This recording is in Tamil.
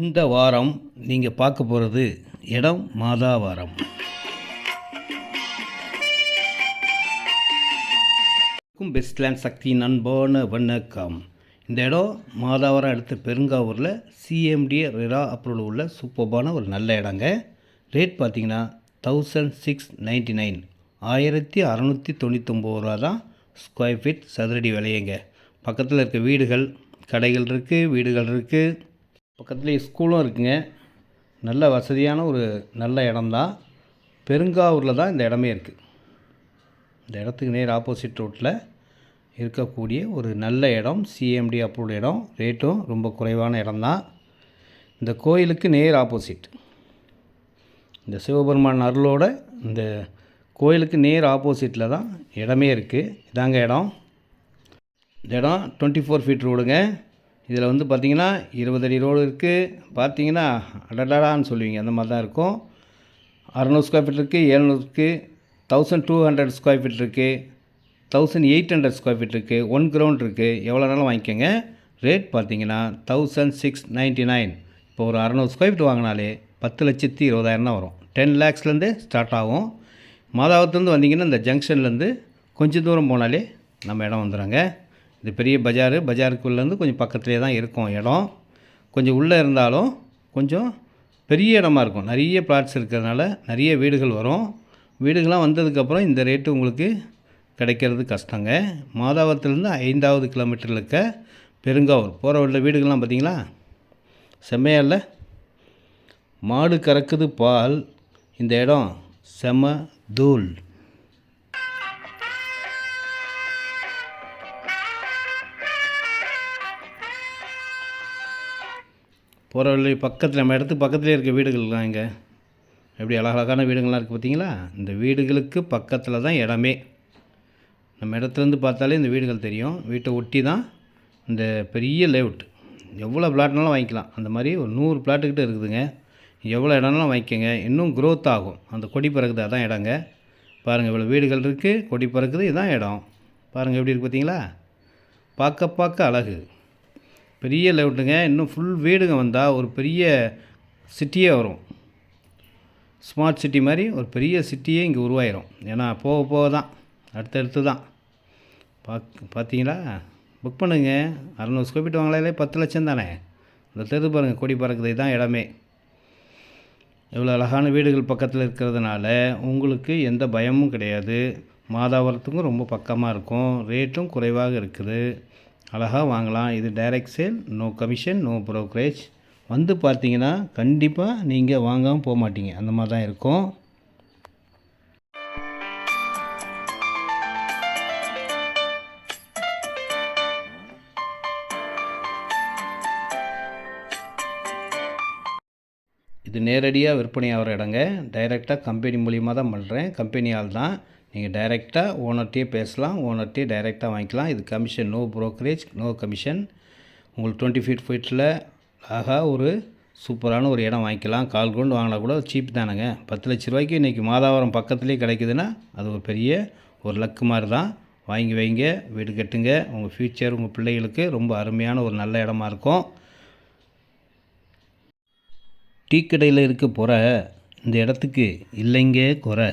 இந்த வாரம் நீங்கள் பார்க்க போகிறது இடம் மாதாவாரம். பெஸ்ட்லேண்ட் சக்தியின் நண்பான வணக்கம். இந்த இடம் மாதாவரம் அடுத்த பெருங்காவூரில் சிஎம்டி ரெரா அப்ரூவல் உள்ள சூப்பர்பான ஒரு நல்ல இடங்க. ரேட் பார்த்தீங்கன்னா தௌசண்ட் சிக்ஸ் நைன்ட்டி நைன் ஆயிரத்தி அறநூற்றி தொண்ணூத்தொம்பது ரூபா தான் ஸ்கொயர் ஃபீட் சதுரடி விலையங்க. பக்கத்தில் இருக்க வீடுகள் கடைகள் இருக்குது வீடுகள் இருக்குது பக்கத்துலேயே ஸ்கூலும் இருக்குங்க. நல்ல வசதியான ஒரு நல்ல இடம்தான். பெருங்காவூரில் தான் இந்த இடமே இருக்குது இந்த இடத்துக்கு நேர் ஆப்போசிட் ரோட்டில் இருக்கக்கூடிய ஒரு நல்ல இடம் சிஎம்டி அப்ரூவ்டு இடம். ரேட்டும் ரொம்ப குறைவான இடம்தான். இந்த கோயிலுக்கு நேர் ஆப்போசிட் இந்த சிவபெருமான் அருளோட இந்த கோயிலுக்கு நேர் ஆப்போசிட்டில் தான் இடமே இருக்குது இதாங்க இடம். இந்த இடம் டுவெண்ட்டி ஃபோர் ஃபீட் ரோடுங்க இதில் வந்து பார்த்திங்கன்னா இருபது அடி ரோடு இருக்குது. பார்த்தீங்கன்னா அடடாடான்னு சொல்லுவீங்க. அந்த மாதிரி தான் இருக்கும். அறநூறு ஸ்கொயர் ஃபீட் இருக்குது ஏழ்நூறு இருக்குது. Thousand two hundred square feet இருக்குது. Thousand eight hundred square feet இருக்குது. ஒன் கிரவுண்ட் இருக்குது. எவ்வளோ நாளும் வாங்கிக்கோங்க. ரேட் பார்த்தீங்கன்னா தௌசண்ட் சிக்ஸ் நைன்ட்டி நைன் இப்போ ஒரு அறநூறு ஸ்கொயர் ஃபீட் வாங்கினாலே பத்து லட்சத்தி இருபதாயிரம் தான் வரும். டென் லேக்ஸ்லேருந்து ஸ்டார்ட் ஆகும். மாதாவத்துலேருந்து வந்தீங்கன்னா இந்த ஜங்ஷன்லேருந்து கொஞ்சம் தூரம் போனாலே நம்ம இடம் வந்துடுறாங்க இந்த பெரிய பஜாரு. பஜாருக்குள்ளேருந்து கொஞ்சம் பக்கத்துலேயே தான் இருக்கும் இடம். கொஞ்சம் உள்ளே இருந்தாலும் கொஞ்சம் பெரிய இடமா இருக்கும். நிறைய பிளாட்ஸ் இருக்கிறதுனால நிறைய வீடுகள் வரும். வீடுகள்லாம் வந்ததுக்கப்புறம் இந்த ரேட்டு உங்களுக்கு கிடைக்கிறது கஷ்டங்க. மாதாவரத்துலேருந்து ஐந்தாவது கிலோமீட்டரில் இருக்க பெருங்காவூர். போகிற வழியில் வீடுகள்லாம் பார்த்தீங்களா? செம்மையா இல்லை? மாடு கறக்குது பால். இந்த இடம் செம தூள். போகிற வழி பக்கத்தில் நம்ம இடத்துக்கு பக்கத்துலேயே இருக்க வீடுகள் தான் இங்கே எப்படி அழகழகான வீடுகள்லாம் இருக்குது பார்த்தீங்களா? இந்த வீடுகளுக்கு பக்கத்தில் தான் இடமே. நம்ம இடத்துலேருந்து பார்த்தாலே இந்த வீடுகள் தெரியும். வீட்டை ஒட்டி தான் இந்த பெரிய லேவுட் எவ்வளோ பிளாட்னாலும் வாங்கிக்கலாம். அந்த மாதிரி ஒரு நூறு பிளாட்டுக்கிட்ட இருக்குதுங்க. எவ்வளோ இடம்னாலும் வாங்கிக்கோங்க. இன்னும் க்ரோத் ஆகும். அந்த கொடி பறக்குது அதான் இடங்க பாருங்கள் இவ்வளோ வீடுகள் இருக்குது கொடி பறக்குது இதுதான் இடம். பாருங்கள் எப்படி இருக்குது பார்த்தீங்களா? பார்க்க பார்க்க அழகு. பெரிய லேஅவுட்டுங்க இன்னும் ஃபுல் வீடுங்க வந்தால் ஒரு பெரிய சிட்டியே வரும். ஸ்மார்ட் சிட்டி மாதிரி ஒரு பெரிய சிட்டியே இங்கே உருவாயிரும். ஏன்னா போக போக தான் அடுத்தடுத்து தான். பாக் பார்த்தீங்களா புக் பண்ணுங்கள் அறநூறு ஸ்கொயர் ஃபீட் வாங்கலாலே பத்து லட்சம் தானே? இந்த தெரு பாருங்கள் கொடி பறக்குது இதுதான் இடமே. இவ்வளோ அழகான வீடுகள் பக்கத்தில் இருக்கிறதுனால உங்களுக்கு எந்த பயமும் கிடையாது. மாதாவரத்துக்கும் ரொம்ப பக்கமாக இருக்கும். ரேட்டும் குறைவாக இருக்குது. அழகாக வாங்கலாம். இது direct sale no commission no brokerage வந்து பார்த்தீங்கன்னா கண்டிப்பாக நீங்கள் வாங்காமல் போக மாட்டீங்க. அந்த மாதிரி தான் இருக்கும். இது நேரடியாக விற்பனை ஆகிற இடங்க. டைரெக்டாக கம்பெனி மூலியமாக தான் பண்ணுறேன் கம்பெனி ஆள் தான். நீங்கள் டைரெக்டாக ஓனர்கிட்டயே பேசலாம் ஓனர்கிட்டயே டைரெக்டாக வாங்கிக்கலாம். இது commission no brokerage no commission. உங்களுக்கு டுவெண்ட்டி ஃபீட் ஃபீட்டில் ஆகா ஒரு சூப்பரான ஒரு இடம் வாங்கிக்கலாம். கால் கொண்டு வாங்கினா கூட சீப் தானுங்க. பத்து லட்ச ரூபாய்க்கு இன்றைக்கி மாதாவரம் பக்கத்துலேயே கிடைக்குதுன்னா அது ஒரு பெரிய ஒரு லக்கு மாதிரி தான். வாங்கி வைங்க வீடு கட்டுங்க. உங்கள் ஃப்யூச்சர் உங்கள் பிள்ளைகளுக்கு ரொம்ப அருமையான ஒரு நல்ல இடமா இருக்கும். டீ கடையில் இருக்க போகிற இந்த இடத்துக்கு இல்லைங்க குறை.